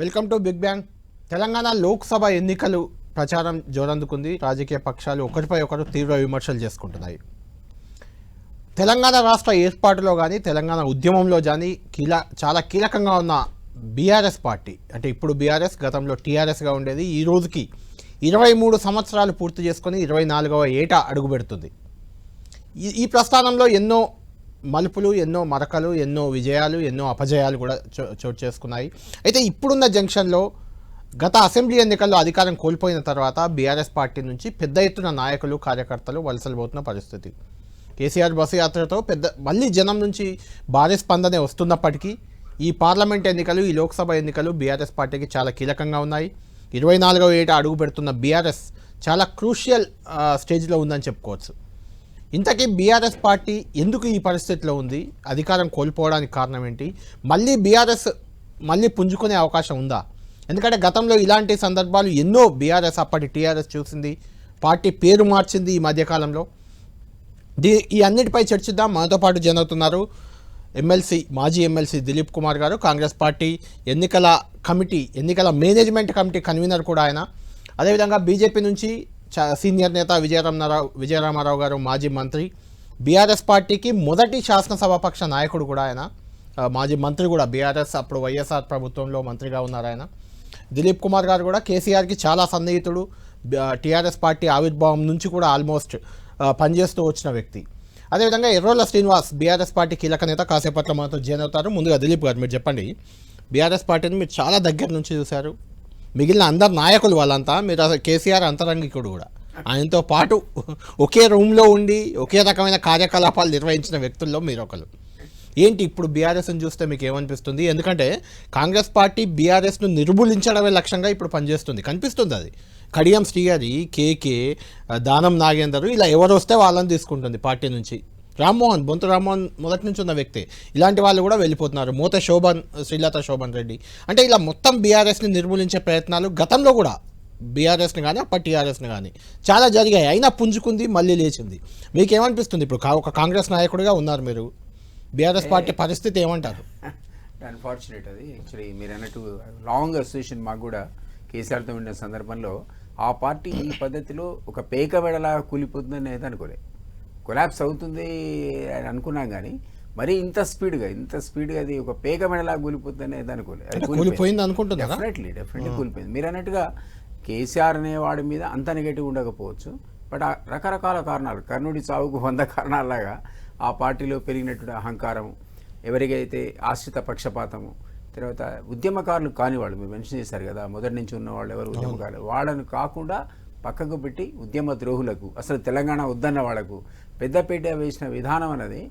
Welcome to big bang. Telangana Lok Sabha ఎన్నికలు ప్రచారం జోరందుకుంది. రాజకీయ పక్షాలు ఒకరిపై ఒకరు తీవ్ర విమర్శలు చేసుకుంటున్నాయి. తెలంగాణ రాష్ట్ర ఏర్పాటులో కానీ తెలంగాణ ఉద్యమంలో కానీ కీల చాలా కీలకంగా ఉన్న బీఆర్ఎస్ పార్టీ అంటే ఇప్పుడు బీఆర్ఎస్ గతంలో టీఆర్ఎస్గా ఉండేది ఈ రోజుకి ఇరవై మూడు సంవత్సరాలు పూర్తి చేసుకొని ఇరవై నాలుగవ ఏట అడుగుపెడుతుంది. ఈ ఈ ప్రస్థానంలో ఎన్నో మలుపులు ఎన్నో మరకలు ఎన్నో విజయాలు ఎన్నో అపజయాలు కూడా చో- చోటు చేసుకున్నాయి. అయితే ఇప్పుడున్న జంక్షన్లో గత అసెంబ్లీ ఎన్నికల్లో అధికారం కోల్పోయిన తర్వాత బీఆర్ఎస్ పార్టీ నుంచి పెద్ద ఎత్తున నాయకులు కార్యకర్తలు వలసలు పోతున్న పరిస్థితి. కేసీఆర్ బస్సు యాత్రతో పెద్ద మళ్ళీ జనం నుంచి భారీ స్పందనే వస్తున్నప్పటికీ ఈ పార్లమెంట్ ఎన్నికలు ఈ లోక్సభ ఎన్నికలు బీఆర్ఎస్ పార్టీకి చాలా కీలకంగా ఉన్నాయి. ఇరవై నాలుగవ ఏట అడుగు పెడుతున్న బీఆర్ఎస్ చాలా క్రూషియల్ స్టేజ్లో ఉందని చెప్పుకోవచ్చు. ఇంతకీ బీఆర్ఎస్ పార్టీ ఎందుకు ఈ పరిస్థితిలో ఉంది? అధికారం కోల్పోవడానికి కారణం ఏంటి? మళ్ళీ బీఆర్ఎస్ మళ్ళీ పుంజుకునే అవకాశం ఉందా? ఎందుకంటే గతంలో ఇలాంటి సందర్భాలు ఎన్నో బీఆర్ఎస్ అప్పటి టీఆర్ఎస్ చూసింది పార్టీ పేరు మార్చింది ఈ మధ్యకాలంలో. దీ ఈ అన్నిటిపై చర్చిద్దాం. మనతో పాటు జనవుతున్నారు ఎమ్మెల్సీ మాజీ ఎమ్మెల్సీ దిలీప్ కుమార్ గారు. కాంగ్రెస్ పార్టీ ఎన్నికల కమిటీ ఎన్నికల మేనేజ్మెంట్ కమిటీ కన్వీనర్ కూడా ఆయన. అదేవిధంగా బీజేపీ నుంచి సీనియర్ నేత విజయరామరావు విజయరామారావు గారు మాజీ మంత్రి. బీఆర్ఎస్ పార్టీకి మొదటి శాసనసభాపక్ష నాయకుడు కూడా ఆయన. మాజీ మంత్రి కూడా బీఆర్ఎస్ అప్పుడు వైఎస్ఆర్ ప్రభుత్వంలో మంత్రిగా ఉన్నారు ఆయన. దిలీప్ కుమార్ గారు కూడా కేసీఆర్కి చాలా సన్నిహితుడు. టీఆర్ఎస్ పార్టీ ఆవిర్భావం నుంచి కూడా ఆల్మోస్ట్ పనిచేస్తూ వచ్చిన వ్యక్తి. అదేవిధంగా ఎర్రోల శ్రీనివాస్ బీఆర్ఎస్ పార్టీ కీలక నేత కాసేపట్లో మనతో జాయిన్ అవుతారు. ముందుగా దిలీప్ గారు మీరు చెప్పండి. బీఆర్ఎస్ పార్టీని మీరు చాలా దగ్గర నుంచి చూశారు. మిగిలిన అందరు నాయకులు వాళ్ళంతా మీరు అసలు కేసీఆర్ అంతరంగికుడు కూడా. ఆయనతో పాటు ఒకే రూమ్లో ఉండి ఒకే రకమైన కార్యకలాపాలు నిర్వహించిన వ్యక్తుల్లో మీరు ఒకరు ఏంటి ఇప్పుడు బీఆర్ఎస్ని చూస్తే మీకు ఏమనిపిస్తుంది? ఎందుకంటే కాంగ్రెస్ పార్టీ బీఆర్ఎస్ను నిర్మూలించడమే లక్ష్యంగా ఇప్పుడు పనిచేస్తుంది. కనిపిస్తుంది అది. కడియం శ్రీహరి కేకే దానం నాగేందర్ ఇలా ఎవరు వస్తే వాళ్ళని తీసుకుంటుంది పార్టీ నుంచి. రామ్మోహన్ బొంతు రామ్మోహన్ మొదటి నుంచి ఉన్న వ్యక్తి. ఇలాంటి వాళ్ళు కూడా వెళ్ళిపోతున్నారు. మూత శోభన్ శ్రీలత శోభన్ రెడ్డి. అంటే ఇలా మొత్తం బీఆర్ఎస్ని నిర్మూలించే ప్రయత్నాలు గతంలో కూడా బీఆర్ఎస్ని కానీ అప్పటి టీఆర్ఎస్ని కానీ చాలా జరిగాయి. అయినా పుంజుకుంది మళ్ళీ లేచింది. మీకేమనిపిస్తుంది ఇప్పుడు? ఒక కాంగ్రెస్ నాయకుడిగా ఉన్నారు మీరు. బీఆర్ఎస్ పార్టీ పరిస్థితి ఏమంటారు? అన్ఫార్చునేట్ అది. యాక్చువల్లీ మీరు అన్నట్టు లాంగ్ అసోసియేషన్ మాకు కూడా కేసీఆర్తో ఉండే సందర్భంలో ఆ పార్టీ ఈ పద్ధతిలో ఒక పేక వెడలా కూలిపోతుందని అయితే అనుకోలే. కొలాప్స్ అవుతుంది అని అనుకున్నాం కానీ మరి ఇంత స్పీడ్గా ఇంత స్పీడ్గా అది ఒక పేక మెడలా కూలిపోతుందని అయితే అనుకోలే అది అంటే కూలిపోయింది. అనుకుంటున్నారా? డెఫినెట్లీ డెఫినెట్లీ కూలిపోయింది. మీరు అన్నట్టుగా కేసీఆర్ అనేవాడి మీద అంత నెగటివ్ ఉండకపోవచ్చు. బట్ ఆ రకరకాల కారణాలు కర్ణుడి చావుకు వంద కారణాలలాగా ఆ పార్టీలో పెరిగినటువంటి అహంకారం ఎవరికైతే ఆశ్రిత పక్షపాతము తర్వాత ఉద్యమకారులు కాని వాళ్ళు మీరు మెన్షన్ చేశారు కదా మొదటి నుంచి ఉన్న వాళ్ళు ఎవరు ఉద్యమకారులు వాళ్ళని కాకుండా పక్కకు పెట్టి ఉద్యమ ద్రోహులకు అసలు తెలంగాణ వద్దన్న వాళ్ళకు పెద్దపేట వేసిన విధానం అనేది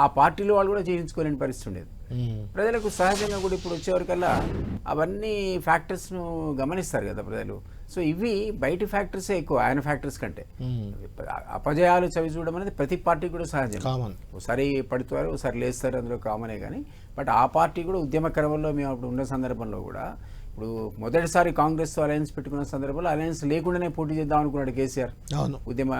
ఆ పార్టీలో వాళ్ళు కూడా జీవించుకోలేని పరిస్థితి ఉండేది. ప్రజలకు సహజంగా కూడా ఇప్పుడు వచ్చేవరకల్లా అవన్నీ ఫ్యాక్టర్స్ను గమనిస్తారు కదా ప్రజలు. సో ఇవి బయటి ఫ్యాక్టర్సే ఎక్కువ ఆయన ఫ్యాక్టర్స్ కంటే. అపజయాలు చవి చూడడం అనేది ప్రతి పార్టీ కూడా సహజం. ఒకసారి పడుతారు ఒకసారి లేస్తారు అందులో కామనే కానీ. బట్ ఆ పార్టీ కూడా ఉద్యమ క్రమంలో మేము అప్పుడు ఉన్న సందర్భంలో కూడా ఇప్పుడు మొదటిసారి కాంగ్రెస్తో అలయన్స్ పెట్టుకున్న సందర్భంలో అలయన్స్ లేకుండానే పోటీ చేద్దాం అనుకున్నాడు కేసీఆర్. ఉద్యమ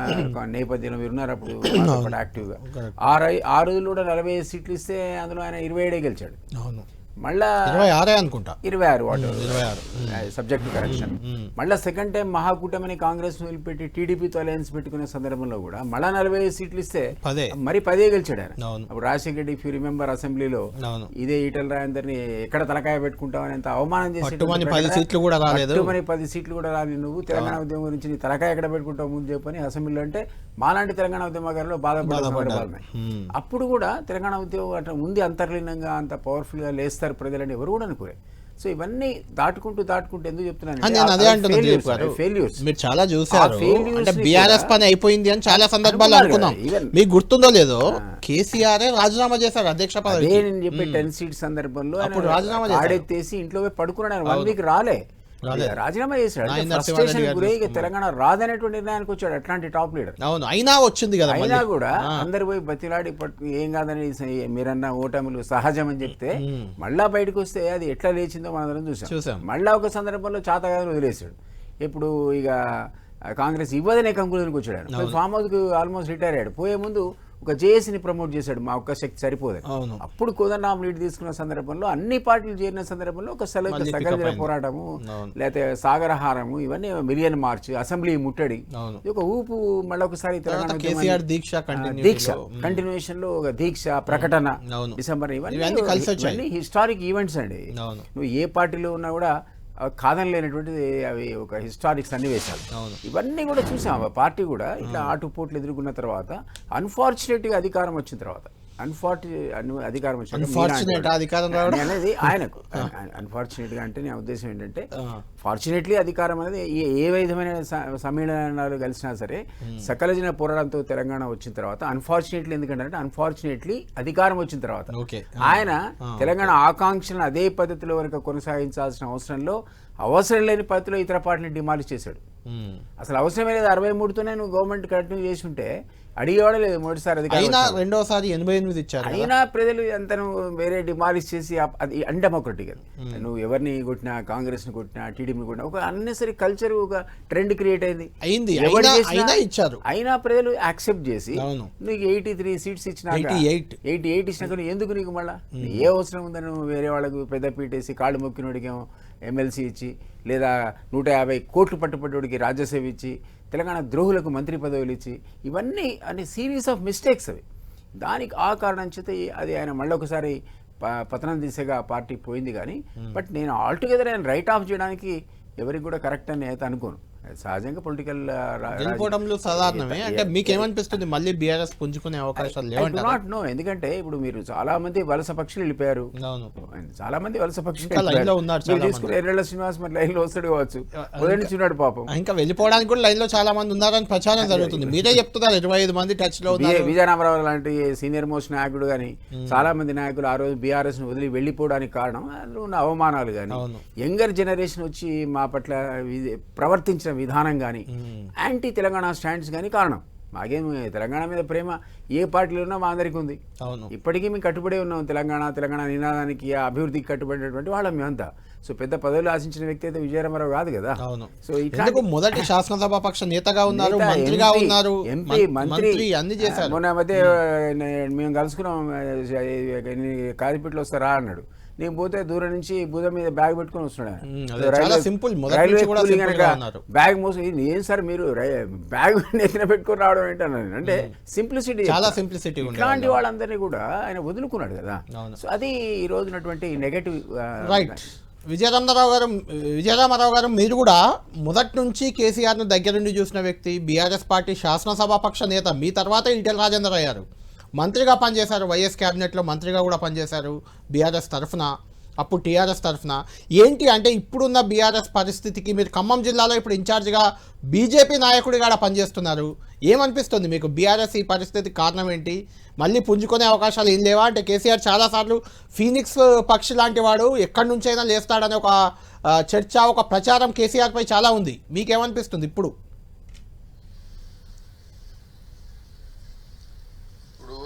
నేపథ్యంలో మీరు ఉన్నారు అప్పుడు యాక్టివ్గా ఆ ఆ రోజుల్లో కూడా నలభై సీట్లు ఇస్తే అందులో ఆయన ఇరవై ఏడే గెలిచాడు. మళ్ళా ఇరవై ఆరే అనుకుంటా. ఇరవై ఆరు సబ్జెక్ట్ కరెక్షన్ మళ్ళీ సెకండ్ టైం మహాకూటమిని కాంగ్రెస్ వదిలిపెట్టి టీడీపీతో అలయన్స్ పెట్టుకునే సందర్భంలో కూడా మళ్ళా నలభై ఐదు సీట్లు ఇస్తే మరి పదే గెలిచాడు ఆయన అప్పుడు Rajasekhara Reddy if you remember అసెంబ్లీలో ఇదే ఈటల రాజేందర్ని ఎక్కడ తలకాయ పెట్టుకుంటామని ఎంత అవమానం చేసి పది సీట్లు కూడా రాలేదు. మరి పది సీట్లు కూడా రాలి నువ్వు. తెలంగాణ ఉద్యమం గురించి నీ తలకాయ ఎక్కడ పెట్టుకుంటావు ముందు చెప్పని అసెంబ్లీలో అంటే మాలాంటి తెలంగాణ ఉద్యమకారులు బాధపడ్డ సందర్భాలు ఉన్నాయి. మ్మ్. అప్పుడు కూడా తెలంగాణ ఉద్యమం అట్లా ఉంది అంతర్లీనంగా అంత పవర్ఫుల్గా లేస్తారు ప్రజలని ఎవరు కూడా అనుకోలే. సో ఇవన్నీ దాటుకుంటూ దాటుకుంటూ ఎందుకు చెప్తున్నాను ఫెయిల్యూర్స్ మీరు చాలా చూసారు అంటే బీఆర్ఎస్ పని అయిపోయింది అని చాలా అనుకున్నారు అనుకున్నాం. మీకు గుర్తుందో లేదో కేసీఆర్ రాజీనామా చేశారు అధ్యక్ష పదవి నేను చెప్పే టెన్ సీట్ సందర్భంలో అప్పుడు రాజీనామా. ఆడెత్తేసి ఇంట్లో పడుకున్నాడు. ఆయన వన్ వీక్ రాలే. రాజీనామా చేశాడు. ఇక తెలంగాణ రాదనేటువంటి నిర్ణయానికి వచ్చాడు అట్లాంటి టాప్ లీడర్ అవును అయినా వచ్చింది కదా అయినా కూడా అందరు పోయి బతిలాడి ఏం కాదని మీరన్న ఓటములు సహజం అని చెప్తే మళ్ళా బయటకు వస్తే అది ఎట్లా లేచిందో మనందరం చూసాం. చూసాం. మళ్ళా ఒక సందర్భంలో చాతగాదని వదిలేశాడు. ఇప్పుడు ఇక కాంగ్రెస్ ఇవ్వదనే కంకులకి వచ్చాడు ఫామ్ హౌస్కి ఆల్మోస్ట్ రిటైర్ అయ్యాడు. పోయే ముందు ఒక జేఏసీని ప్రమోట్ చేశాడు మా ఒక్క శక్తి సరిపోదని అవును. అప్పుడు కోదండరాం లీడ్ తీసుకున్న సందర్భంలో అన్ని పార్టీలు చేరిన సందర్భంలో ఒక సెలవు అయింది. పోరాటము. లేకపోతే సాగరహారము ఇవన్నీ మిలియన్ మార్చ్ అసెంబ్లీ ముట్టడి. ఒక ఊపు మళ్ళీ ఒకసారి దీక్ష దీక్ష కంటిన్యూషన్లో ఒక దీక్ష ప్రకటన. డిసెంబర్ ఇవన్నీ హిస్టారిక్ ఈవెంట్స్ అండి. నువ్వు ఏ పార్టీలో ఉన్నా కూడా ఆ, కాదనలేనటువంటిది అవి ఒక హిస్టారిక్ సన్నివేశాలు. ఇవన్నీ కూడా చూసాం. పార్టీ కూడా ఇట్లా ఆటుపోట్లు ఎదుర్కొన్న తర్వాత అన్ఫార్చునేట్గా అధికారం వచ్చిన తర్వాత అన్ఫార్చునే అధికారం అంటాడు. అధికారం రావడం? అనేది ఆయనకు. అన్ఫార్చునేట్గా అంటే నా ఉద్దేశం ఏంటంటే ఫార్చునేట్లీ అధికారం అనేది ఏ ఏ విధమైన సమ్మేళనాలు కలిసినా సరే సకల జన పోరాటంతో తెలంగాణ వచ్చిన తర్వాత అన్ఫార్చునేట్లీ ఎందుకంటే అన్ఫార్చునేట్లీ అధికారం వచ్చిన తర్వాత ఆయన తెలంగాణ ఆకాంక్షలను అదే పద్ధతిలో కనుక కొనసాగించాల్సిన అవసరంలో అవసరం లేని పద్ధతిలో ఇతర పార్టీని డిమాలిష్ చేశాడు. అసలు అవసరమే లేదు అరవై మూడుతోనే నువ్వు గవర్నమెంట్ కంటిన్యూ చేసి ఉంటే అడిగేవాడే లేదు మొదటిసారి అధికారం అయినా. రెండోసారి ఎనభై ఎనిమిది ఇచ్చారు. అయినా ప్రజలు ఎంత నువ్వు వేరే డిమాలిష్ చేసి అది అన్డెమోక్రటిక్ అది నువ్వు ఎవరిని కొట్టినా కాంగ్రెస్ని కొట్టినా టీడీపీని కొట్టినా ఒక అన్నెసరీ కల్చర్ ఒక ట్రెండ్ క్రియేట్ అయింది అయింది ఎవరు అయినా ఇచ్చారు అయినా ప్రజలు యాక్సెప్ట్ చేసి. నీకు ఎయిటీ త్రీ సీట్స్ ఇచ్చినాక 88. ఎయిటీ ఎయిట్ ఇచ్చినాక నువ్వు ఎందుకు నీకు మళ్ళా ఏ అవసరం ఉందని నువ్వు వేరే వాళ్ళకు పెద్ద పీటేసి కాళ్ళు మొక్కినోడికేమో ఎమ్మెల్సీ ఇచ్చి లేదా నూట యాభై కోట్లు పట్టుపట్టుడికి రాజ్యసేవ ఇచ్చి తెలంగాణ ద్రోహులకు మంత్రి పదవులు ఇచ్చి ఇవన్నీ అనే సిరీస్ ఆఫ్ మిస్టేక్స్ అవి. దానికి ఆ కారణం చేత అది ఆయన మళ్ళీ ఒకసారి ప- పతనం దిశగా పార్టీ పోయింది కానీ బట్ నేను ఆల్టుగెదర్ ఆయన రైట్ ఆఫ్ చేయడానికి ఎవరికి కూడా కరెక్ట్ అని అయితే అనుకోను. సహజంగా పొలిటికల్ గెలుపోవడంలో సాధారణమే. అంటే మీకు ఏమనిపిస్తుంది? మళ్ళీ బీఆర్ఎస్ పుంజుకునే అవకాశాలు నాట్ నో. ఎందుకంటే ఇప్పుడు మీరు చాలా మంది వలస పక్షులు వెళ్ళిపోయారు. అవును. చాలా మంది వలస పక్షులు ఉన్నారు తీసుకున్న ఎర్రళ్ళ శ్రీనివాస్ మరి లైన్లో వస్తాడు కావచ్చు. ఉదయం నుంచి ఉన్నాడు పాపం. ఇంకా వెళ్ళిపోవడానికి కూడా లైన్లో చాలా మంది ఉన్నారని ప్రచారం జరుగుతుంది. మీరే చెప్తున్నారు ఇరవై ఐదు మంది టచ్లో విజయ ఉన్నారు. విజయరామరావు లాంటి సీనియర్ మోస్ట్ నాయకుడు కానీ చాలా మంది నాయకులు ఆ రోజు బీఆర్ఎస్ను వదిలి వెళ్ళిపోవడానికి కారణం అందులో ఉన్న అవమానాలు కానీ. యంగర్ జనరేషన్ వచ్చి మా పట్ల ప్రవర్తించిన విధానం కానీ. యాంటీ తెలంగాణ స్టాండ్స్ కానీ కారణం. మాకేం తెలంగాణ మీద ప్రేమ ఏ పార్టీలో ఉన్నా మా అందరికీ ఉంది. ఇప్పటికీ మేము కట్టుబడి ఉన్నాం తెలంగాణ తెలంగాణ నినాదానికి అభివృద్ధికి కట్టుబడినటువంటి వాళ్ళం మేమంతా. సో పెద్ద పదవులు ఆశించిన వ్యక్తి అయితే విజయరామారావు కాదు కదా. అవును. సో ఇట్లా మొదటి శాసనసభ పక్ష నేతగా ఉన్నారు మంత్రిగా ఎంపీ, ఉన్నారు ఎంపీ మంత్రి. అన్ని చేశారు. మొన్న మధ్య మేము కలుసుకున్నాం కాదిపేటలో వస్తారా అన్నాడు. నేను పోతే దూరం నుంచి భుజం మీద బ్యాగ్ పెట్టుకొని వస్తున్నాడు ఆయన. ఉమ్, సో అదే చాలా రైల్వే-. బ్యాగ్ మోసం ఏం సార్ మీరు బ్యాగ్ నెత్తిన పెట్టుకొని రావడం ఏంటన్నాను అంటే సింప్లిసిటీ చాలా ఉండేవాళ్ళు. ఇట్లాంటి వాళ్ళందరినీ కూడా ఆయన వదులుకున్నాడు కదా. సో అది ఈ రోజు ఉన్నటువంటి నెగటివ్ రైట్ విజయరామరావు గారు విజయరామారావు గారు మీరు కూడా మొదటి నుంచి కేసీఆర్ను దగ్గరుండి చూసిన వ్యక్తి బీఆర్ఎస్ పార్టీ శాసనసభాపక్ష నేత మీ తర్వాత ఈటెల రాజేందర్ అయ్యారు. మంత్రిగా పనిచేశారు వైఎస్ క్యాబినెట్లో మంత్రిగా కూడా పనిచేశారు బీఆర్ఎస్ తరఫున అప్పుడు టీఆర్ఎస్ తరఫున. ఏంటి అంటే ఇప్పుడున్న బీఆర్ఎస్ పరిస్థితికి మీరు ఖమ్మం జిల్లాలో ఇప్పుడు ఇన్ఛార్జిగా బీజేపీ నాయకుడిగా పనిచేస్తున్నారు. ఏమనిపిస్తుంది మీకు? బీఆర్ఎస్ ఈ పరిస్థితి కారణం ఏంటి? మళ్ళీ పుంజుకునే అవకాశాలు ఏం లేవా? అంటే కేసీఆర్ చాలాసార్లు ఫీనిక్స్ పక్షి లాంటి వాడు ఎక్కడి నుంచైనా లేస్తాడనే ఒక చర్చ ఒక ప్రచారం కేసీఆర్ పై చాలా ఉంది. మీకేమనిపిస్తుంది ఇప్పుడు? ఇప్పుడు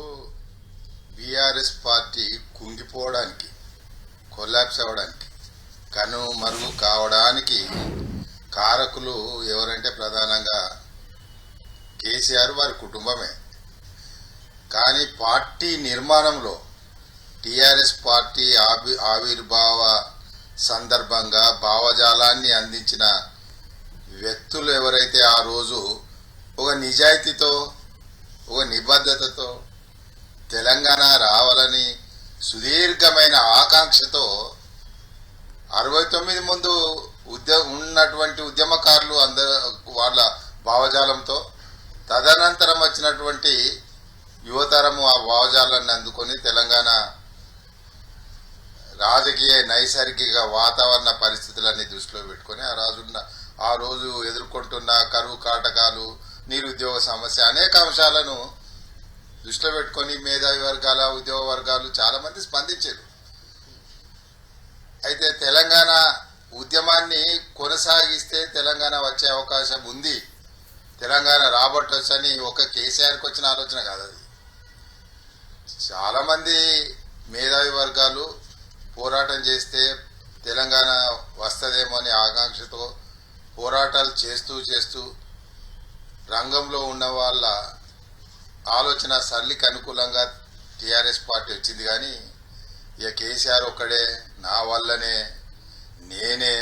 బీఆర్ఎస్ పార్టీ కుంగిపోవడానికి కొలాప్స్ అవ్వడానికి కను మరుగు కావడానికి కారకులు ఎవరంటే ప్రధానంగా కేసీఆర్ వారి కుటుంబమే. కానీ పార్టీ నిర్మాణంలో టీఆర్ఎస్ పార్టీ ఆవి ఆవిర్భావ సందర్భంగా భావజాలాన్ని అందించిన వ్యక్తులు ఎవరైతే ఆ రోజు ఒక నిజాయితీతో ఒక నిబద్ధతతో తెలంగాణ రావాలని సుదీర్ఘమైన ఆకాంక్షతో అరవై తొమ్మిది ముందు ఉద్య ఉన్నటువంటి ఉద్యమకారులు అందరు వాళ్ళ భావజాలంతో తదనంతరం వచ్చినటువంటి యువతరము ఆ భావజాలాన్ని అందుకొని తెలంగాణ రాజకీయ నైసర్గిక వాతావరణ పరిస్థితులన్నీ దృష్టిలో పెట్టుకొని ఆ రాజున్న ఆ రోజు ఎదుర్కొంటున్న కరువు కాటకాలు నిరుద్యోగ సమస్య అనేక అంశాలను దృష్టిలో పెట్టుకొని మేధావి వర్గాల ఉద్యోగ వర్గాలు చాలామంది స్పందించారు. అయితే తెలంగాణ ఉద్యమాన్ని కొనసాగిస్తే తెలంగాణ వచ్చే అవకాశం ఉంది. తెలంగాణ రాబట్టొచ్చని ఒక కేసీఆర్కి వచ్చిన ఆలోచన కాదు అది. చాలామంది మేధావి వర్గాలు పోరాటం చేస్తే తెలంగాణ వస్తుందేమో అనే ఆకాంక్షతో పోరాటాలు చేస్తూ చేస్తూ రంగంలో ఉన్న వాళ్ళ ఆలోచన సరళికి అనుకూలంగా టీఆర్ఎస్ పార్టీ వచ్చింది కానీ ఇక కేసీఆర్ ఒక్కడే నా వల్లనే నేనే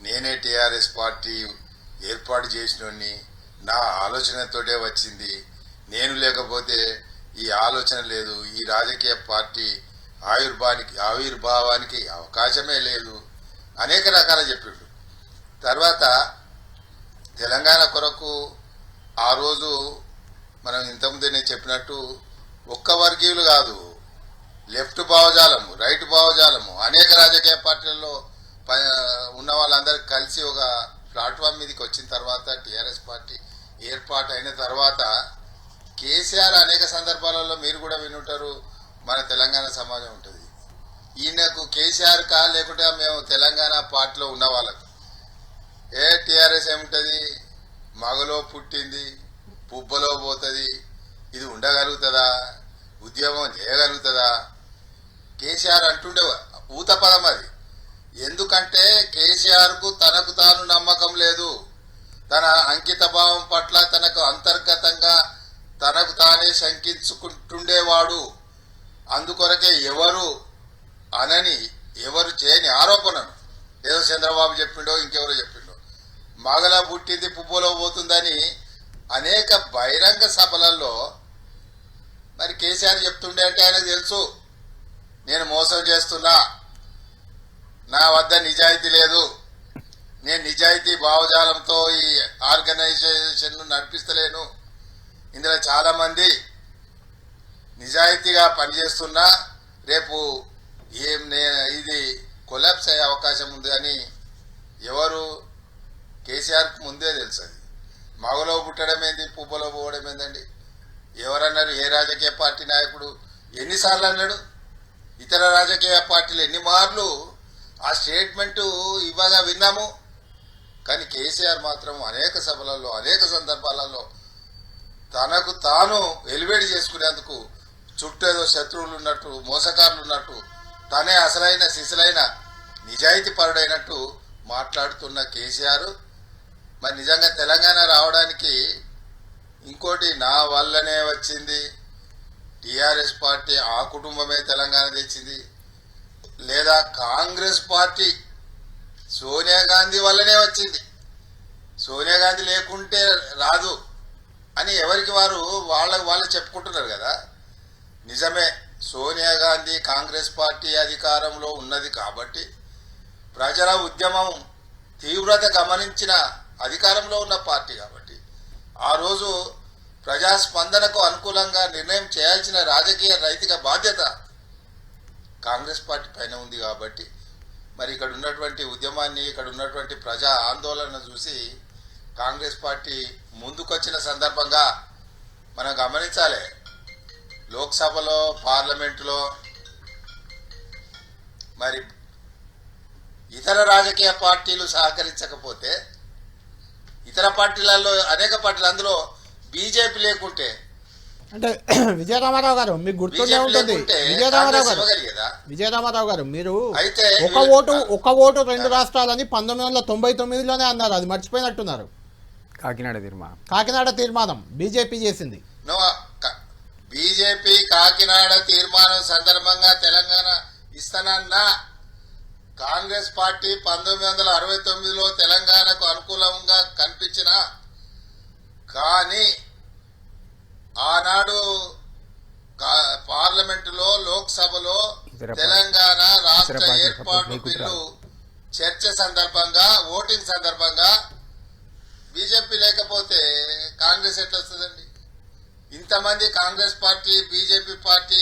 నేనే టీఆర్ఎస్ పార్టీ ఏర్పాటు చేసినోడిని నా ఆలోచనతోటే వచ్చింది. నేను లేకపోతే ఈ ఆలోచన లేదు. ఈ రాజకీయ పార్టీ ఆవిర్భానికి ఆవిర్భావానికి అవకాశమే లేదు. అనేక రకాల చెప్పిండు తర్వాత తెలంగాణ కొరకు ఆ రోజు మనం ఇంతకుముందే నేను చెప్పినట్టు ఒక్క వర్గీయులు కాదు. లెఫ్ట్ భావజాలము రైట్ భావజాలము అనేక రాజకీయ పార్టీలలో ప- ఉన్న వాళ్ళందరూ కలిసి ఒక ప్లాట్ఫామ్ మీదకి వచ్చిన తర్వాత టీఆర్ఎస్ పార్టీ ఏర్పాటు అయిన తర్వాత కేసీఆర్ అనేక సందర్భాలలో మీరు కూడా వినుంటారు మన తెలంగాణ సమాజం ఉంటుంది. ఈయనకు కేసీఆర్ కా లేకుంటే మేము తెలంగాణ పార్టీలో ఉన్న వాళ్ళకు. ఏ టీఆర్ఎస్ ఏముంటుంది? మగలో పుట్టింది పుబ్బలో పోతుంది ఇది ఉండగలుగుతుందా? ఉద్యమం చేయగలుగుతుందా? కేసీఆర్ అంటుండే ఊత పదం అది. ఎందుకంటే కేసీఆర్కు తనకు తాను నమ్మకం లేదు. తన అంకిత భావం పట్ల తనకు అంతర్గతంగా తనకు తానే శంకించుకుంటుండేవాడు. అందుకొరకే ఎవరు అనని ఎవరు చేయని ఆరోపణను ఏదో చంద్రబాబు చెప్పిండో ఇంకెవరో చెప్పిండో. మగల పుట్టింది పువ్వులో పోతుందని అనేక బహిరంగ సభలలో మరి కేసీఆర్ చెప్తుండే అంటే ఆయనకు తెలుసు. నేను మోసం చేస్తున్నా. నా వద్ద నిజాయితీ లేదు. నేను నిజాయితీ భావజాలంతో ఈ ఆర్గనైజేషన్ను నడిపిస్తలేను. ఇందులో చాలా మంది నిజాయితీగా పనిచేస్తున్నా రేపు ఏం నే ఇది కొలాప్స్ అయ్యే అవకాశం ఉంది అని ఎవరు కేసీఆర్కి ముందే తెలుసు అది. మగలో పుట్టడం ఏంది పువ్వులో పోవడం ఏందండి? ఎవరన్నారు ఏ రాజకీయ పార్టీ నాయకుడు? ఎన్నిసార్లు అన్నాడు? ఇతర రాజకీయ పార్టీలు ఎన్ని మార్లు ఆ స్టేట్మెంటు ఇవ్వగా విన్నాము. కానీ కేసీఆర్ మాత్రం అనేక సభలలో అనేక సందర్భాలలో తనకు తాను ఎలివేట్ చేసుకునేందుకు చుట్టూ ఏదో శత్రువులు ఉన్నట్టు మోసకారులు ఉన్నట్టు తనే అసలైన శిశులైన నిజాయితీ పరుడైనట్టు మాట్లాడుతున్న కేసీఆర్ మరి నిజంగా తెలంగాణ రావడానికి ఇంకోటి నా వల్లనే వచ్చింది. టీఆర్ఎస్ పార్టీ ఆ కుటుంబమే తెలంగాణ తెచ్చింది. లేదా కాంగ్రెస్ పార్టీ సోనియా గాంధీ వల్లనే వచ్చింది. సోనియా గాంధీ లేకుంటే రాదు అని ఎవరికి వారు వాళ్ళ వాళ్ళు చెప్పుకుంటున్నారు కదా. నిజమే సోనియా గాంధీ కాంగ్రెస్ పార్టీ అధికారంలో ఉన్నది కాబట్టి ప్రజల ఉద్యమం తీవ్రత గమనించిన అధికారంలో ఉన్న పార్టీ కాబట్టి ఆ రోజు ప్రజాస్పందనకు అనుకూలంగా నిర్ణయం చేయాల్సిన రాజకీయ నైతిక బాధ్యత కాంగ్రెస్ పార్టీ పైన ఉంది కాబట్టి మరి ఇక్కడ ఉన్నటువంటి ఉద్యమాన్ని ఇక్కడ ఉన్నటువంటి ప్రజా ఆందోళన చూసి కాంగ్రెస్ పార్టీ ముందుకొచ్చిన సందర్భంగా మనం గమనించాలి. లోక్సభలో పార్లమెంటులో మరి ఇతర రాజకీయ పార్టీలు సహకరించకపోతే ఇతర పార్టీలలో అనేక పార్టీలు అందులో బీజేపీ లేకుంటే అంటే విజయరామారావు గారు మీకు గుర్తుండే ఉంటుంది. విజయరామారావు గారు విజయరామారావు గారు మీరు అయితే ఒక ఓటు ఒక ఓటు రెండు రాష్ట్రాలని పంతొమ్మిది వందల తొంభై తొమ్మిదిలోనే అన్నారు. అది మర్చిపోయినట్టున్నారు. కాకినాడ తీర్మానం కాకినాడ తీర్మానం బీజేపీ చేసింది. బీజేపీ కాకినాడ తీర్మానం సందర్భంగా తెలంగాణ ఇస్తానన్నా కాంగ్రెస్ పార్టీ పంతొమ్మిది వందల అరవై తొమ్మిదిలో తెలంగాణకు అనుకూలంగా కనిపించిన కానీ ఆనాడు పార్లమెంటులో లోక్సభలో తెలంగాణ రాష్ట్ర ఏర్పాటు బిల్లు చర్చ సందర్భంగా ఓటింగ్ సందర్భంగా బీజేపీ లేకపోతే కాంగ్రెస్ ఎట్లా వస్తుందండి? ఇంతమంది కాంగ్రెస్ పార్టీ బీజేపీ పార్టీ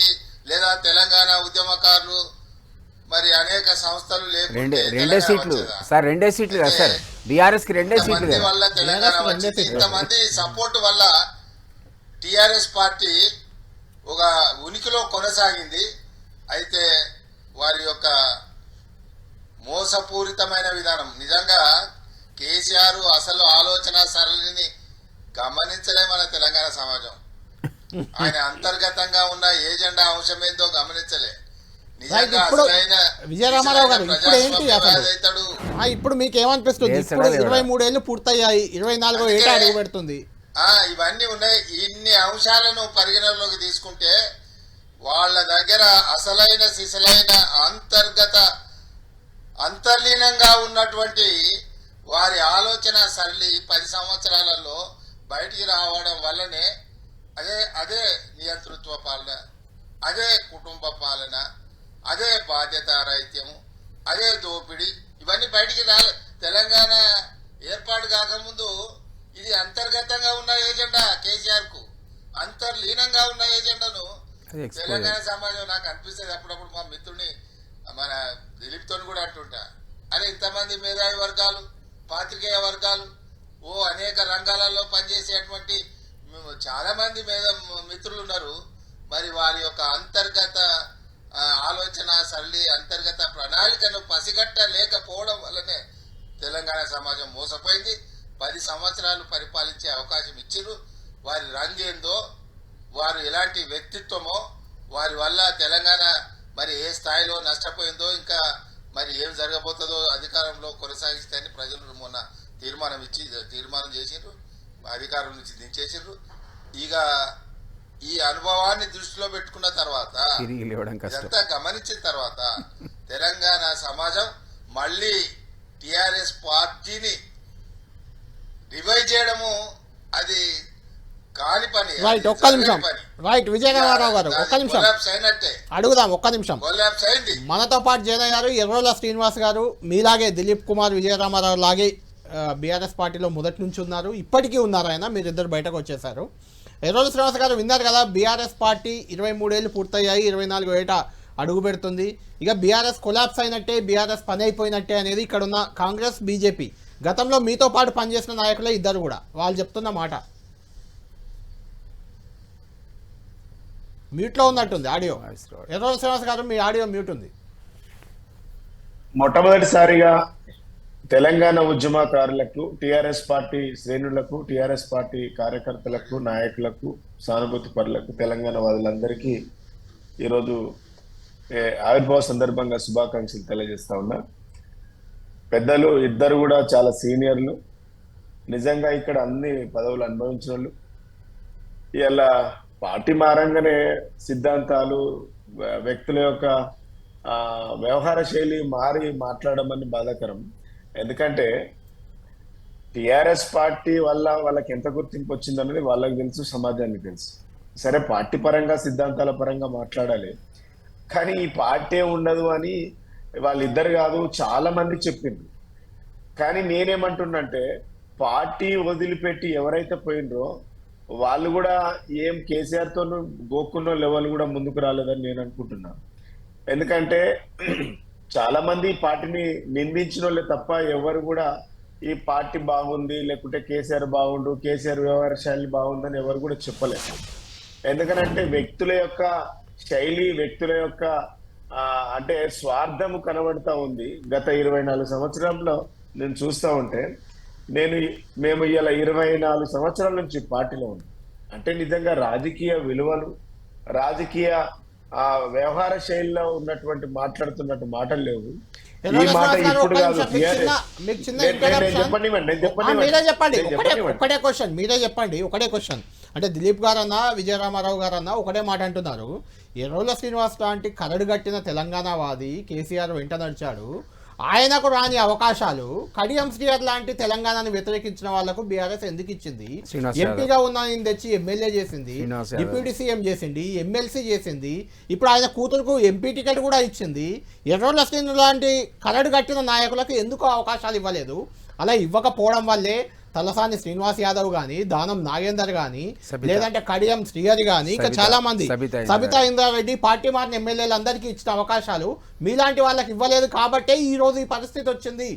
లేదా తెలంగాణ ఉద్యమకారులు మరి అనేక సంస్థలు లేకుంటే రెండే సీట్లు? సార్ రెండే సీట్లు కదా సార్. బీఆర్ఎస్కి రెండే సీట్లు వల్ల తెలంగాణ వచ్చింది. ఇంతమంది సపోర్ట్ వల్ల టిఆర్ఎస్ పార్టీ ఒక ఉనికిలో కొనసాగింది. అయితే వారి యొక్క మోసపూరితమైన విధానం నిజంగా కేసీఆర్ అసలు ఆలోచన సరళిని గమనించలే మన తెలంగాణ సమాజం. ఆయన అంతర్గతంగా ఉన్న ఏజెండా అంశం ఏందో గమనించలే. నిజంగా ఇప్పుడు అసలైన విజయరామారావు గారు ఇప్పుడు ఏంటి అసలు? ప్రజాస్వామ్యవాదైతాడు ఆ, ఇప్పుడు మీకు ఏమనిపిస్తుంది ఇప్పుడు? ఇరవై మూడేళ్ళు పూర్తయ్యాయి ఇరవై నాలుగో ఏట అడుగు పెడుతుంది ఇవన్నీ ఉన్నాయి. ఇన్ని అంశాలను పరిగణనలోకి తీసుకుంటే వాళ్ళ దగ్గర అసలైన సిసలైన అంతర్గత అంతర్లీనంగా ఉన్నటువంటి వారి ఆలోచన సరళి పది సంవత్సరాలలో బయటికి రావడం వల్లనే అదే అదే నియంతృత్వ పాలన అదే కుటుంబ పాలన అదే బాధ్యత రైత్యం అదే దోపిడీ ఇవన్నీ బయటికి రాలే. తెలంగాణ ఏర్పాటు కాకముందు ఇది అంతర్గతంగా ఉన్న ఎజెండా కేసీఆర్కు అంతర్లీనంగా ఉన్న expose తెలంగాణ సమాజం నాకు అనిపిస్తుంది అప్పుడప్పుడు మా మిత్రుడిని మన దిలీప్ తోని కూడా అంటుంటా. అరే ఇంతమంది మేధావి వర్గాలు పాత్రికేయ వర్గాలు ఓ అనేక రంగాలలో పనిచేసేటువంటి చాలా మంది మేధ మిత్రులు ఉన్నారు మరి వారి యొక్క అంతర్గత ఆలోచన సరళి అంతర్గత ప్రణాళికను పసిగట్టలేకపోవడం వల్లనే తెలంగాణ సమాజం మోసపోయింది. పది సంవత్సరాలు పరిపాలించే అవకాశం ఇచ్చిర్రు. వారి రంగేందో వారు ఎలాంటి వ్యక్తిత్వమో వారి వల్ల తెలంగాణ మరి ఏ స్థాయిలో నష్టపోయిందో ఇంకా మరి ఏం జరగబోతుందో అధికారంలో కొనసాగిస్తే అని ప్రజలు మొన్న తీర్మానం ఇచ్చి తీర్మానం చేసిండ్రు. అధికారం నుంచి దించేసిండ్రు. ఇక ఈ అనుభవాన్ని దృష్టిలో పెట్టుకున్న తర్వాత ఇదంతా గమనించిన తర్వాత తెలంగాణ సమాజం మళ్ళీ టిఆర్ఎస్ పార్టీని చేయడము అది కాని పని రైట్ ఒక్క నిమిషం. రైట్ విజయరామారావు గారు ఒక్క నిమిషం. అడుగుదాం ఒక్క నిమిషం. మనతో పాటు జయన్ గారు ఎర్రోల శ్రీనివాస్ గారు మీలాగే దిలీప్ కుమార్ విజయరామారావు లాగే బీఆర్ఎస్ పార్టీలో మొదటి నుంచి ఉన్నారు. ఇప్పటికీ ఉన్నారు ఆయన మీరిద్దరు బయటకు వచ్చేసారు ఎర్రోల శ్రీనివాస్ గారు విన్నారు కదా బీఆర్ఎస్ పార్టీ ఇరవై మూడేళ్ళు పూర్తయ్యాయి ఇరవై నాలుగు ఏట అడుగు పెడుతుంది. ఇక బీఆర్ఎస్ కొలాప్స్ అయినట్టే బీఆర్ఎస్ పని అయిపోయినట్టే అనేది ఇక్కడ ఉన్న కాంగ్రెస్ బీజేపీ. గతంలో మీతో పాటు పనిచేసిన నాయకులే ఇద్దరు కూడా. వాళ్ళు చెప్తున్న మాట. మ్యూట్లో ఉన్నట్టుంది ఆడియో. ఎర్రోల శ్రీనివాస్ గారు మీ ఆడియో మ్యూట్ ఉంది. మొట్టమొదటిసారిగా తెలంగాణ ఉద్యమకారులకు టిఆర్ఎస్ పార్టీ శ్రేణులకు టిఆర్ఎస్ పార్టీ కార్యకర్తలకు నాయకులకు సానుభూతి పరులకు తెలంగాణ వాదులందరికీ ఈరోజు ఆవిర్భావ సందర్భంగా శుభాకాంక్షలు తెలియజేస్తా ఉన్నా. పెద్దలు ఇద్దరు కూడా చాలా సీనియర్లు. నిజంగా ఇక్కడ అన్ని పదవులు అనుభవించిన వాళ్ళు ఇలా పార్టీ మారంగానే సిద్ధాంతాలు వ్యక్తుల యొక్క వ్యవహార శైలి మారి మాట్లాడమని బాధాకరం. ఎందుకంటే టిఆర్ఎస్ పార్టీ వల్ల వాళ్ళకి ఎంత గుర్తింపు వచ్చిందన్నది వాళ్ళకి తెలుసు సమాజానికి తెలుసు. సరే పార్టీ పరంగా సిద్ధాంతాల పరంగా మాట్లాడాలి. కానీ ఈ పార్టీ ఉండదు అని వాళ్ళిద్దరు కాదు చాలా మంది చెప్పిండ్రు. కానీ నేనేమంటున్నంటే పార్టీ వదిలిపెట్టి ఎవరైతే పోయిండ్రో వాళ్ళు కూడా ఏం కేసీఆర్తోనూ గోక్కున్న లెవెల్ కూడా ముందుకు రాలేదని నేను అనుకుంటున్నాను ఎందుకంటే చాలా మంది ఈ పార్టీని నిందించిన వాళ్ళే తప్ప ఎవరు కూడా ఈ పార్టీ బాగుంది లేకుంటే కేసీఆర్ బాగుండు కేసీఆర్ వ్యవహార శైలి బాగుందని ఎవరు కూడా చెప్పలేదు. ఎందుకనంటే వ్యక్తుల యొక్క శైలి వ్యక్తుల యొక్క అంటే స్వార్థము కనబడతా ఉంది. గత ఇరవై నాలుగు సంవత్సరంలో నేను చూస్తా ఉంటే నేను మేము ఇలా ఇరవై నాలుగు సంవత్సరాల నుంచి పార్టీలో ఉన్నాం. అంటే నిజంగా రాజకీయ విలువలు రాజకీయ ఆ వ్యవహార శైలిలో ఉన్నటువంటి మాట్లాడుతున్నట్టు మాటలు లేవు. ఈ మాట ఇప్పుడు కాదు ఆ, చెప్పనివ్వండి. మీరే చెప్పండి. ఒకటే క్వశ్చన్ మీరే చెప్పండి. ఒకటే క్వశ్చన్ అంటే దిలీప్ గారు అన్న విజయరామారావు గారు అన్న ఒకటే మాట అంటున్నారు. ఎర్రోల శ్రీనివాస్ లాంటి కరడు గట్టిన తెలంగాణవాది కేసీఆర్ వెంట నడిచాడు. ఆయనకు రాని అవకాశాలు కడియం శ్రీయర్ లాంటి తెలంగాణను వ్యతిరేకించిన వాళ్ళకు బీఆర్ఎస్ ఎందుకు ఇచ్చింది. ఎంపీగా ఉన్న తెచ్చి ఎమ్మెల్యే చేసింది. డిప్యూటీ సీఎం చేసింది ఎమ్మెల్సీ చేసింది ఇప్పుడు ఆయన కూతురుకు ఎంపీ టికెట్ కూడా ఇచ్చింది. ఎర్రోల శ్రీను లాంటి కరడు కట్టిన నాయకులకు ఎందుకు అవకాశాలు ఇవ్వలేదు? అలా ఇవ్వకపోవడం వల్లే తలసాని శ్రీనివాస్ యాదవ్ గాని దానం నాగేందర్ గాని. లేదంటే కడియం శ్రీహరి గాని ఇంకా. చాలా మంది సబితా ఇంద్రారెడ్డి. పార్టీ మారిన ఎమ్మెల్యేలు అందరికీ ఇచ్చిన అవకాశాలు మీలాంటి వాళ్ళకి ఇవ్వలేదు కాబట్టే ఈ రోజు ఈ పరిస్థితి వచ్చింది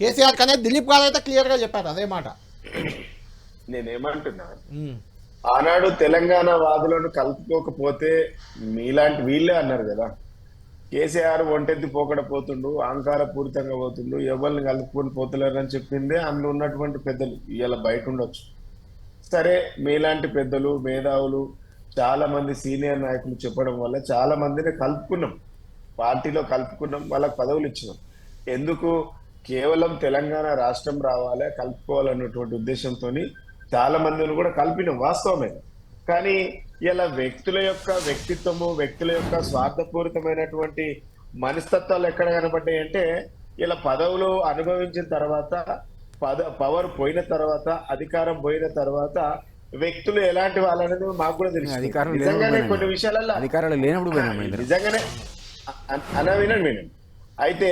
కేసీఆర్ కనే దిలీప్ గారు అయితే క్లియర్గా చెప్పారు అదే మాట నేనేమంటున్నా. ఆనాడు తెలంగాణ వాదులను కలుపుకోకపోతే మీలాంటి వీళ్ళే అన్నారు కదా కేసీఆర్ ఒంటెత్తి పోకడ పోతుండు అహంకార పూరితంగా పోతుండు ఎవరిని కలుపుకొని పోతలేరని అని చెప్పిందే అందులో ఉన్నటువంటి పెద్దలు. ఇవాళ బయట ఉండొచ్చు సరే మీలాంటి పెద్దలు మేధావులు చాలా మంది సీనియర్ నాయకులు చెప్పడం వల్ల చాలా మందిని కలుపుకున్నాం. పార్టీలో కలుపుకున్నాం వాళ్ళకి పదవులు ఇచ్చినాం. ఎందుకు? కేవలం తెలంగాణ రాష్ట్రం రావాలి కలుపుకోవాలన్నటువంటి ఉద్దేశంతో చాలా మందిని కూడా కలిపినాం వాస్తవమే. కానీ ఇలా వ్యక్తుల యొక్క వ్యక్తిత్వము వ్యక్తుల యొక్క స్వార్థపూరితమైనటువంటి మనస్తత్వాలు ఎక్కడ కనబడ్డాయి అంటే ఇలా పదవులు అనుభవించిన తర్వాత పద పవర్ పోయిన తర్వాత అధికారం పోయిన తర్వాత వ్యక్తులు ఎలాంటి వాళ్ళనేది మాకు కూడా తెలుసు నిజంగానే. కొన్ని విషయాలలో అధికారాలు లేనప్పుడు. నిజంగానే అలా వినండి వినండి అయితే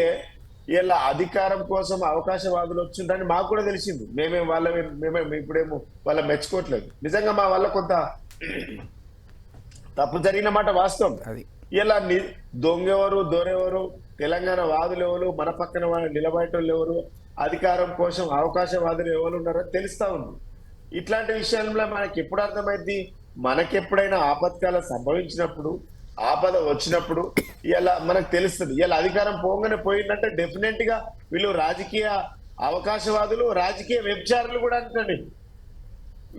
ఇలా అధికారం కోసం అవకాశవాదులు వచ్చిందని మాకు కూడా తెలిసింది మేమే వాళ్ళ మేమే ఇప్పుడేమో వాళ్ళ మెచ్చుకోవట్లేదు నిజంగా మా వల్ల కొంత తప్పు జరిగిన మాట వాస్తవం. అది. ఇలా దొంగెవరు దొరెవరు తెలంగాణ వాదులు ఎవరు మన పక్కన వాళ్ళు నిలబడేటోళ్ళు ఎవరు అధికారం కోసం అవకాశవాదులు ఎవరు ఉన్నారో తెలుస్తా ఉంది. ఇట్లాంటి విషయంలో మనకి ఎప్పుడు అర్థమైంది మనకెప్పుడైనా ఆపత్కాలం సంభవించినప్పుడు ఆపద వచ్చినప్పుడు ఇలా మనకు తెలుస్తుంది. ఇలా అధికారం పోగానే పోయిందంటే డెఫినెట్గా వీళ్ళు రాజకీయ అవకాశవాదులు రాజకీయ వ్యభిచారులు కూడా అంటండి ఈ-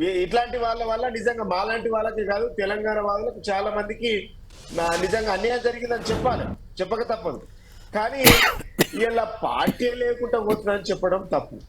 ఇట్లాంటి వాళ్ళ వల్ల నిజంగా మాలాంటి వాళ్ళకి కాదు తెలంగాణ వాళ్ళకు చాలా మందికి నా నిజంగా అన్యాయం జరిగిందని చెప్పాలి. చెప్పక తప్పదు. కానీ ఇలా పార్టీ లేకుండా పోతుందని చెప్పడం తప్పు.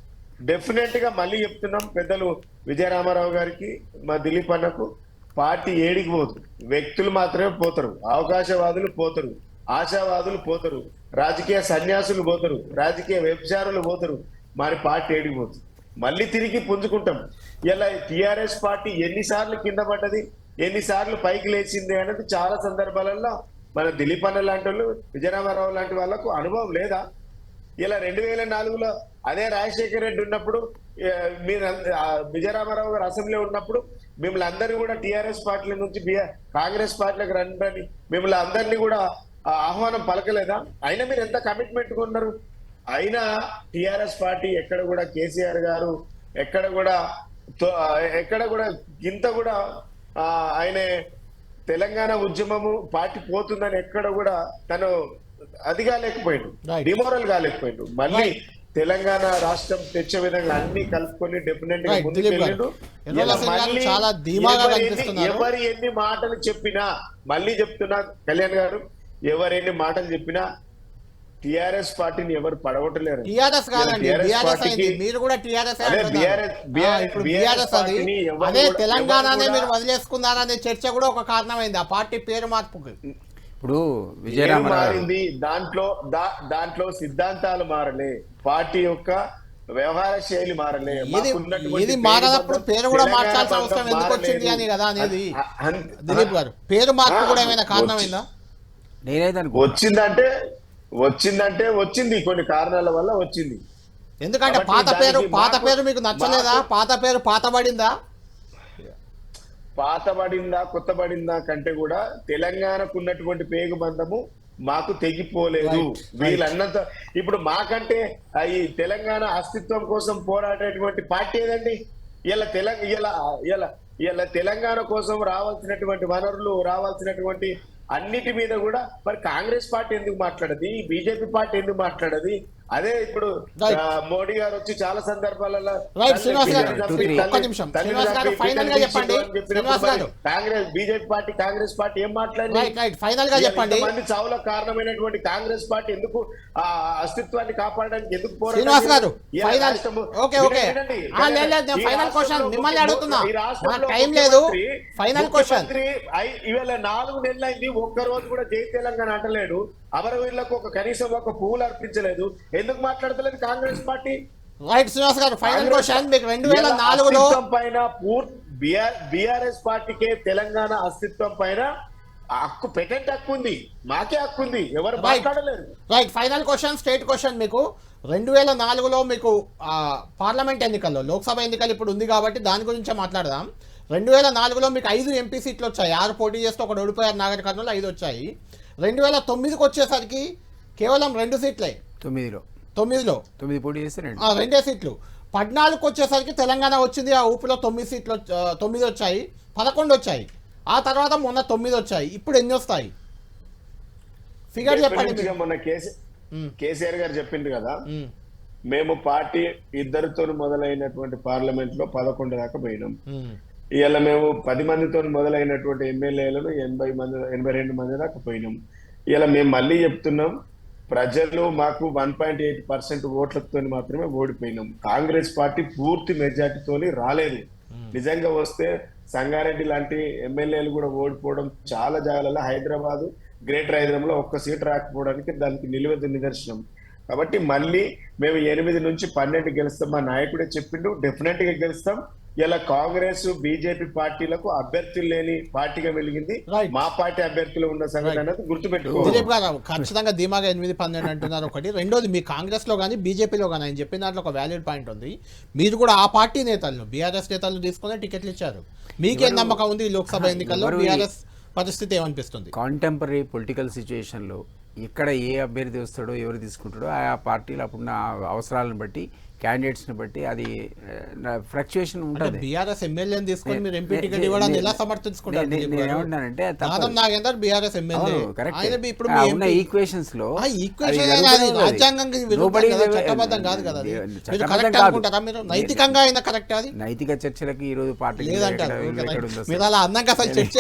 డెఫినెట్గా మళ్ళీ చెప్తున్నాం పెద్దలు విజయరామారావు గారికి మా దిలీప్ అన్నకు పార్టీ ఏడికి పోదు. వ్యక్తులు మాత్రమే పోతారు. అవకాశవాదులు పోతారు. ఆశావాదులు పోతారు. రాజకీయ సన్యాసులు పోతారు. రాజకీయ వ్యభిచారులు పోతారు. మరి పార్టీ ఏడికి పోతుంది మళ్ళీ తిరిగి పుంజుకుంటాం. ఇలా టిఆర్ఎస్ పార్టీ ఎన్నిసార్లు కింద పడ్డది? ఎన్నిసార్లు పైకి లేచింది అనేది చాలా సందర్భాలలో మన దిలీప్ అన్న లాంటి వాళ్ళు విజయరామారావు లాంటి వాళ్ళకు అనుభవం లేదా? ఇలా రెండు వేల నాలుగులో అదే రాజశేఖర రెడ్డి ఉన్నప్పుడు మీరు అంద- విజయరామారావు గారు అసెంబ్లీ ఉన్నప్పుడు మిమ్మల్ని అందరినీ కూడా టిఆర్ఎస్ పార్టీల నుంచి కాంగ్రెస్ పార్టీలకు రండి మిమ్మల్ని అందరినీ కూడా ఆహ్వానం పలకలేదా? అయినా మీరు ఎంత కమిట్మెంట్ ఉన్నారు? అయినా టిఆర్ఎస్ పార్టీ ఎక్కడ కూడా కేసీఆర్ గారు ఎక్కడ కూడా ఎక్కడ కూడా ఇంత కూడా ఆయన తెలంగాణ ఉద్యమము పార్టీ పోతుందని ఎక్కడ కూడా తను అది కాలేకపోయిండు. డిమోరల్ కాలేకపోయిండు మళ్ళీ. తెలంగాణ రాష్ట్రం తెచ్చే విధంగా అన్ని కలుపుకొని డెఫినెట్గా Right, ముందుకు దిలీప్ గారు. వెళ్ళిండు. ఎర్రల ఇలా సింగ్ గారు మళ్ళీ చాలా ధీమాగా ఎవరు ఎన్ని- కనిపిస్తున్నారు. ఎవరు ఎన్ని మాటలు చెప్పినా మళ్ళీ చెప్తున్నా కళ్యాణ్ గారు ఎవరు ఎన్ని మాటలు చెప్పినా టిఆర్ఎస్ పార్టీని ఎవరు పడగొట్టలేరు. టిఆర్ఎస్ కాదండి బీఆర్ఎస్ అయింది. మీరు కూడా టిఆర్ఎస్ ఇప్పుడు బీఆర్ఎస్ అది తెలంగాణనే మీరు వదిలేసుకున్నారనే చర్చ కూడా ఒక కారణమైంది. ఆ పార్టీ పేరు మార్పుకి. ఇప్పుడు. మారింది? దాంట్లో దాంట్లో సిద్ధాంతాలు మారలే. పార్టీ యొక్క వ్యవహార శైలి మారలే. ఇది మారనప్పుడు పేరు కూడా మార్చాల్సిన అవసరం ఎందుకు వచ్చింది. అని కదా అనేది దిలీప్ గారు. పేరు మార్పు కూడా ఏమైనా కారణమైందా? నేనైతే అనుకో వచ్చిందంటే వచ్చిందంటే వచ్చింది కొన్ని కారణాల వల్ల వచ్చింది. ఎందుకంటే పాత పేరు పాత పేరు మీకు నచ్చలేదా? పాత పేరు పాత పడిందా పాత పడిందా కొత్త పడిందా కంటే కూడా తెలంగాణకు ఉన్నటువంటి పేగు బంధము మాకు తెగిపోలేదు. వీళ్ళన్నంత ఇప్పుడు మాకంటే ఈ తెలంగాణ అస్తిత్వం కోసం పోరాడేటువంటి పార్టీ ఏదండి? ఇలా తెలంగాణ ఇలా ఇలా ఇలా తెలంగాణ కోసం రావాల్సినటువంటి వనరులు రావాల్సినటువంటి అన్నిటి మీద కూడా మరి కాంగ్రెస్ పార్టీ ఎందుకు మాట్లాడది? బీజేపీ పార్టీ ఎందుకు మాట్లాడది? అదే ఇప్పుడు మోడీ గారు వచ్చి చాలా సందర్భాలలో Congress BJP party Congress party ఏం మాట్లాడింది? ఫైనల్గా చెప్పండి. చావులకు కారణమైనటువంటి కాంగ్రెస్ పార్టీ ఎందుకు ఆ అస్తిత్వాన్ని కాపాడడానికి ఎందుకు శ్రీనివాస్ గారు ఓకే ఓకే. ఫైనల్ క్వశ్చన్ మిమ్మల్ని అడుగుతున్నా. టైం లేదు. ఫైనల్ క్వశ్చన్ ఇవాళ నాలుగు నెలలు అయింది ఒక్క రోజు కూడా జై తెలంగాణ అంటలేడు. అమరవీరులకు ఒక కనీసం ఒక పువ్వులు అర్పించలేదు. ఎందుకు మాట్లాడతలేదు Congress party? Right Srinivas garu final question. మీకు రెండు వేల నాలుగులో పైన బిఆర్ఎస్ పార్టీకే తెలంగాణ అస్తిత్వం పైన హక్కు పెటెంట్ హక్కు ఉంది. మాకే హక్కు ఉంది. ఎవరు. మాట్లాడలేరు. Right final question state question మీకు. రెండు వేల నాలుగులో మీకు పార్లమెంట్ ఎన్నికల్లో లోక్సభ ఎన్నికలు ఇప్పుడు ఉంది కాబట్టి దాని గురించే మాట్లాడదాం. రెండు వేల నాలుగులో మీకు ఐదు ఎంపీ సీట్లు వచ్చాయి. ఆరు పోటీ చేస్తే ఒకటి ఓడిపోయారు నాగర్ కర్నూలు ఐదు వచ్చాయి. రెండు వేల తొమ్మిదికి వచ్చేసరికి కేవలం రెండు సీట్లే. తొమ్మిదిలో. తొమ్మిదిలో. తొమ్మిది పోటీ చేస్తే రెండు. సీట్లు. పద్నాలుగుకి వచ్చేసరికి తెలంగాణ వచ్చింది ఆ ఊపిలో తొమ్మిది సీట్లు తొమ్మిది వచ్చాయి పదకొండు వచ్చాయి ఆ తర్వాత మొన్న తొమ్మిది వచ్చాయి ఇప్పుడు ఎన్ని వస్తాయి? ఫిగర్ చెప్పండి. మొన్న. కేసీఆర్ గారు చెప్పింది కదా. మ్మ్. పార్టీ ఇద్దరితో మొదలైనటువంటి పార్లమెంట్లో పదకొండు దాకా పోయినాం. ఇవాళ మేము పది మందితో మొదలైనటువంటి ఎమ్మెల్యేలను ఎనభై మంది ఎనభై రెండు మంది దాకా పోయినాం. ఇలా మేము మళ్ళీ చెప్తున్నాం ప్రజలు మాకు వన్ పాయింట్ ఎయిట్ పర్సెంట్ ఓట్లతో మాత్రమే ఓడిపోయినాం. కాంగ్రెస్ పార్టీ పూర్తి మెజార్టీతోని రాలేదు. నిజంగా వస్తే సంగారెడ్డి లాంటి ఎమ్మెల్యేలు కూడా ఓడిపోవడం చాలా జాగాలలో హైదరాబాద్ గ్రేటర్ హైదరాబాద్లో ఒక్క సీట్ రాకపోవడానికి దానికి నిలువెత్తు నిదర్శనం. కాబట్టి మళ్ళీ మేము ఎనిమిది నుంచి పన్నెండు గెలుస్తాం. మా నాయకుడే చెప్పిండు డెఫినెట్గా గెలుస్తాం. ఇలా కాంగ్రెస్ బీజేపీ పార్టీలకు అభ్యర్థులు లేని పార్టీగా వెలిగింది. మా పార్టీ అభ్యర్థులు ఉన్న సంగతి అనేది గుర్తుపెట్టుకోవాలి ఖచ్చితంగా ధీమాగా ఎనిమిది పన్నెండు అంటున్నారు ఒకటి. రెండోది మీ కాంగ్రెస్లో కానీ బీజేపీలో కానీ ఆయన చెప్పిన దాంట్లో ఒక వ్యాలిడ్ పాయింట్ ఉంది. మీరు కూడా ఆ పార్టీ నేతలను బీఆర్ఎస్ నేతలను తీసుకుని టికెట్లు ఇచ్చారు. మీకేం నమ్మకం ఉంది ఈ లోక్సభ ఎన్నికల్లో? బీఆర్ఎస్ పరిస్థితి ఏమనిపిస్తుంది? కాంటెంపరీ పొలిటికల్ సిచ్యుయేషన్లో ఎక్కడ ఏ అభ్యర్థి వస్తాడో ఎవరు తీసుకుంటాడో ఆయా పార్టీలు అప్పుడున్న అవసరాలను బట్టి క్యాండిడేట్స్ని బట్టి అది ఫ్లక్చుయేషన్ ఉంటుంది. బీఆర్ఎస్ ఎమ్మెల్యేని తీసుకొని మీరు ఎంపీ టికెట్ ఎలా సమర్థించుకుంటారు నాగేందర్ బీఆర్ఎస్ ఎమ్మెల్యే. ఇప్పుడు ఉన్న ఈక్వేషన్స్లో కదా, కాదు కరెక్ట్. అనుకుంటారా మీరు? నైతికంగా అయినా కరెక్ట్ అది? నైతిక చర్చలకి ఈ రోజు పార్టీ మీరు అలా అసలు చర్చ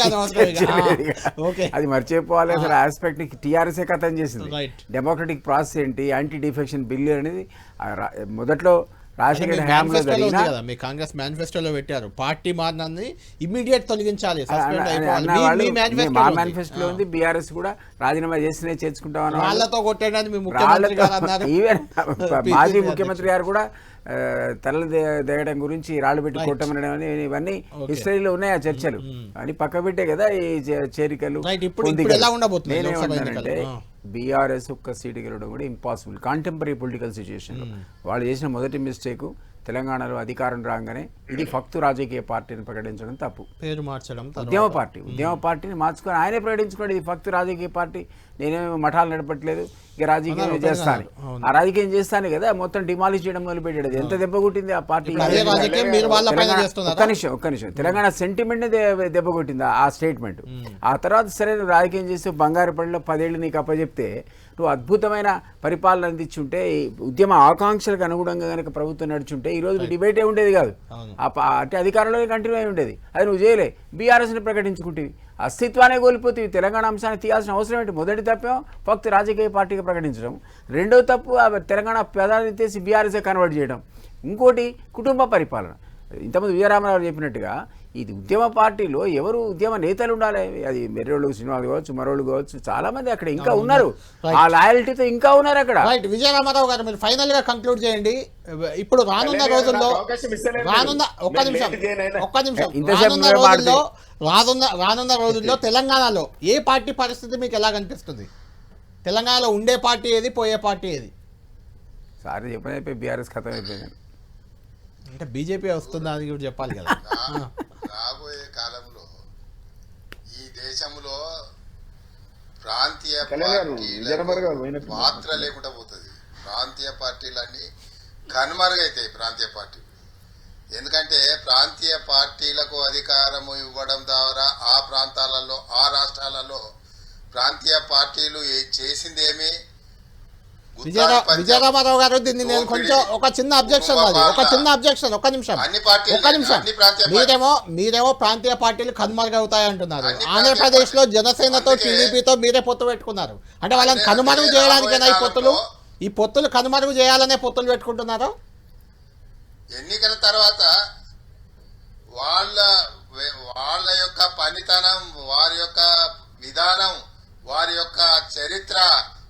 అది మర్చిపోవాలి. అసలు ఆస్పెక్ట్ టీఆర్ఎస్ కథం చేసింది. డెమోక్రటిక్ ప్రాసెస్ ఏంటి? యాంటీ డిఫెక్షన్ బిల్ అనేది మొదట్లో రాజశేఖర్ హయాంలో జరిగిన కదా మీ కాంగ్రెస్ మేనిఫెస్టోలో పెట్టారు పార్టీ మారినాన్ని ఇమీడియట్ తొలగించాలి మీ- మేనిఫెస్టోలో ఉంది. బీఆర్ఎస్ కూడా రాజీనామా చేసినే చేర్చుకుంటామని రాళ్ళతో కొట్టేయడానికి మీ ముఖ్యమంత్రి గారు అన్నారు ఈవెన్ PCC మాజీ. ముఖ్యమంత్రి గారు కూడా తలలు దిగడం గురించి రాళ్ళు పెట్టి కొట్టమనడం అని ఇవన్నీ హిస్టరీలో ఉన్నాయి ఆ చర్చలు. అని పక్క పెట్టే కదా ఈ చేరికలు నేనేమంటానంటే ఎన్నికలు? బీఆర్ఎస్ ఒక్క సీటు గెలవడం కూడా ఇంపాసిబుల్ కాంటెంపరీ పొలిటికల్ సిచ్యుయేషన్ వాళ్ళు చేసిన మొదటి మిస్టేక్ తెలంగాణలో అధికారం రాగానే ఇది ఫక్తు రాజకీయ పార్టీని ప్రకటించడం తప్పు. పేరు మార్చడం. ఉద్యమ పార్టీ. ఉద్యమ పార్టీని మార్చుకొని ఆయనే ప్రకటించుకోండి ఇది ఫక్తు రాజకీయ పార్టీ. నేనేమి మఠాలు నడపట్లేదు. ఇక రాజకీయం చేస్తాను. ఆ రాజకీయం చేస్తాను కదా మొత్తం డిమాలిష్ చేయడం మొదలు పెట్టాడు అది ఎంత దెబ్బ కొట్టింది ఆ పార్టీ? ఒక్క నిమిషం ఒక్క నిమిషం. తెలంగాణ సెంటిమెంట్ దెబ్బ కొట్టింది ఆ స్టేట్మెంట్ ఆ తర్వాత సరే నువ్వు రాజకీయం చేస్తే బంగారు పడిలో పదేళ్ళు నీకు అప్పచెప్తే నువ్వు అద్భుతమైన పరిపాలన అందించుంటే ఈ ఉద్యమ ఆకాంక్షలకు అనుగుణంగా కనుక ప్రభుత్వం నడుచుంటే ఈ రోజు డిబేటే ఉండేది కాదు. అంటే అధికారంలోనే కంటిన్యూ అయి ఉండేది. అది నువ్వు చేయలే. బీఆర్ఎస్ని ప్రకటించుకుంటేవి. అస్తిత్వాన్ని కోల్పోతే తెలంగాణ అంశాన్ని తీయాల్సిన అవసరం ఏంటి? మొదటి తప్పేమో ఫక్త్ రాజకీయ పార్టీకి ప్రకటించడం. రెండో తప్పు తెలంగాణ ప్రధాని తీసి బీఆర్ఎస్ఏ కన్వర్ట్ చేయడం. ఇంకోటి కుటుంబ పరిపాలన. ఇంతకుముందు విజయరామరావు చెప్పినట్టుగా ఇది ఉద్యమ పార్టీలో ఎవరు ఉద్యమ నేతలు ఉండాలి? అది మెర్రోళ్ళు సినిమాలు కావచ్చు మరోళ్ళు కావచ్చు చాలా మంది అక్కడ ఇంకా ఉన్నారు. ఆ లాయల్టీతో ఇంకా ఉన్నారు అక్కడ. రైట్ విజయరామారావు గారు మీరు ఫైనల్గా కంక్లూడ్ చేయండి. ఇప్పుడు రానున్న రోజుల్లో. రానున్న ఒక్క నిమిషం. ఒక్క నిమిషం. రానున్న రోజుల్లో రానున్న రానున్న రోజుల్లో తెలంగాణలో ఏ పార్టీ పరిస్థితి మీకు ఎలా కనిపిస్తుంది? తెలంగాణలో ఉండే పార్టీ ఏది పోయే పార్టీ ఏది? సారీ చెప్పని బీఆర్ఎస్ ఖతం అయిపోయింది. అంటే బీజేపీ వస్తుందా అని కూడా చెప్పాలి కదా. రాబోయే కాలంలో ఈ దేశంలో ప్రాంతీయ పాత్ర లేకుండా పోతుంది. ప్రాంతీయ పార్టీలన్నీ కనుమరుగైతాయి ప్రాంతీయ పార్టీలు. ఎందుకంటే ప్రాంతీయ పార్టీలకు అధికారము ఇవ్వడం ద్వారా ఆ ప్రాంతాలలో ఆ రాష్ట్రాలలో ప్రాంతీయ పార్టీలు ఏ- చేసిందేమి విజయరామారావు గారు దీన్ని నేను కొంచెం ఒక చిన్న అబ్జెక్షన్ అది ఒక చిన్న అబ్జెక్షన్ ఒక్క నిమిషం. ఒక్క నిమిషం. మీరేమో మీరేమో ప్రాంతీయ పార్టీలు కనుమరుగవుతాయి అంటున్నారు. ఆంధ్రప్రదేశ్లో జనసేనతో టీడీపీతో మీరే పొత్తు పెట్టుకున్నారు. అంటే వాళ్ళని కనుమరుగు చేయడానికేనా ఈ పొత్తులు? ఈ పొత్తులు కనుమరుగు చేయాలనే పొత్తులు పెట్టుకుంటున్నారు? ఎన్నికల తర్వాత వాళ్ళ వాళ్ళ యొక్క పనితనం వారి యొక్క విధానం వారి యొక్క చరిత్ర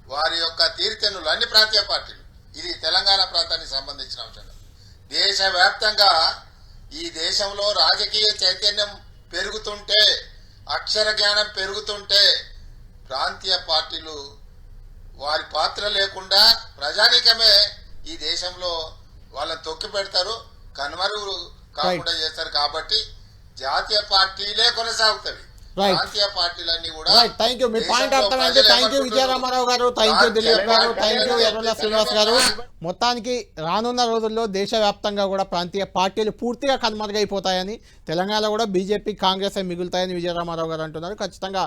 వారి యొక్క తీర్థనులు అన్ని ప్రాంతీయ పార్టీలు. ఇది తెలంగాణ ప్రాంతానికి సంబంధించిన అంశం. దేశవ్యాప్తంగా ఈ దేశంలో రాజకీయ చైతన్యం పెరుగుతుంటే అక్షర జ్ఞానం పెరుగుతుంటే ప్రాంతీయ పార్టీలు వారి పాత్ర లేకుండా ప్రజానీకమే ఈ దేశంలో వాళ్ళని తొక్కి పెడతారు కనుమరుగు కాకుండా చేస్తారు కాబట్టి జాతీయ పార్టీలే కొనసాగుతాయి కూడా రైట్ థ్యాంక్ యూ మీ పాయింట్ అర్థమైంది. Thank you? విజయరామారావు గారు. థ్యాంక్ యూ దిలీప్ గారు. Thank you Errala Srinivas garu. మొత్తానికి రానున్న రోజుల్లో దేశవ్యాప్తంగా కూడా ప్రాంతీయ పార్టీలు పూర్తిగా కనుమరుగైపోతాయని తెలంగాణలో కూడా బీజేపీ కాంగ్రెస్ మిగులుతాయని విజయరామారావు గారు అంటున్నారు. ఖచ్చితంగా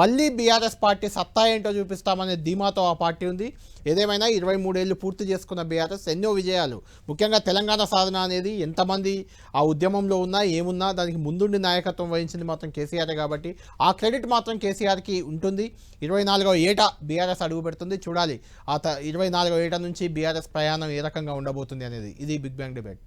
మళ్ళీ బీఆర్ఎస్ పార్టీ సత్తా ఏంటో చూపిస్తామనే ధీమాతో ఆ పార్టీ ఉంది. ఏదేమైనా ఇరవై మూడేళ్ళు పూర్తి చేసుకున్న బీఆర్ఎస్ ఎన్నో విజయాలు. ముఖ్యంగా తెలంగాణ సాధన అనేది ఎంతమంది ఆ ఉద్యమంలో ఉన్నా ఏమున్నా దానికి ముందుండి నాయకత్వం వహించింది మాత్రం కేసీఆర్ కాబట్టి ఆ క్రెడిట్ మాత్రం కేసీఆర్కి ఉంటుంది. ఇరవై నాలుగో ఏట బీఆర్ఎస్ అడుగు పెడుతుంది. చూడాలి. ఆ ఇరవై నాలుగో ఏట నుంచి బీఆర్ఎస్ ప్రయాణం ఏ రకంగా ఉండబోతుంది అనేది. ఇది బిగ్ బ్యాంగ్ డిబేట్.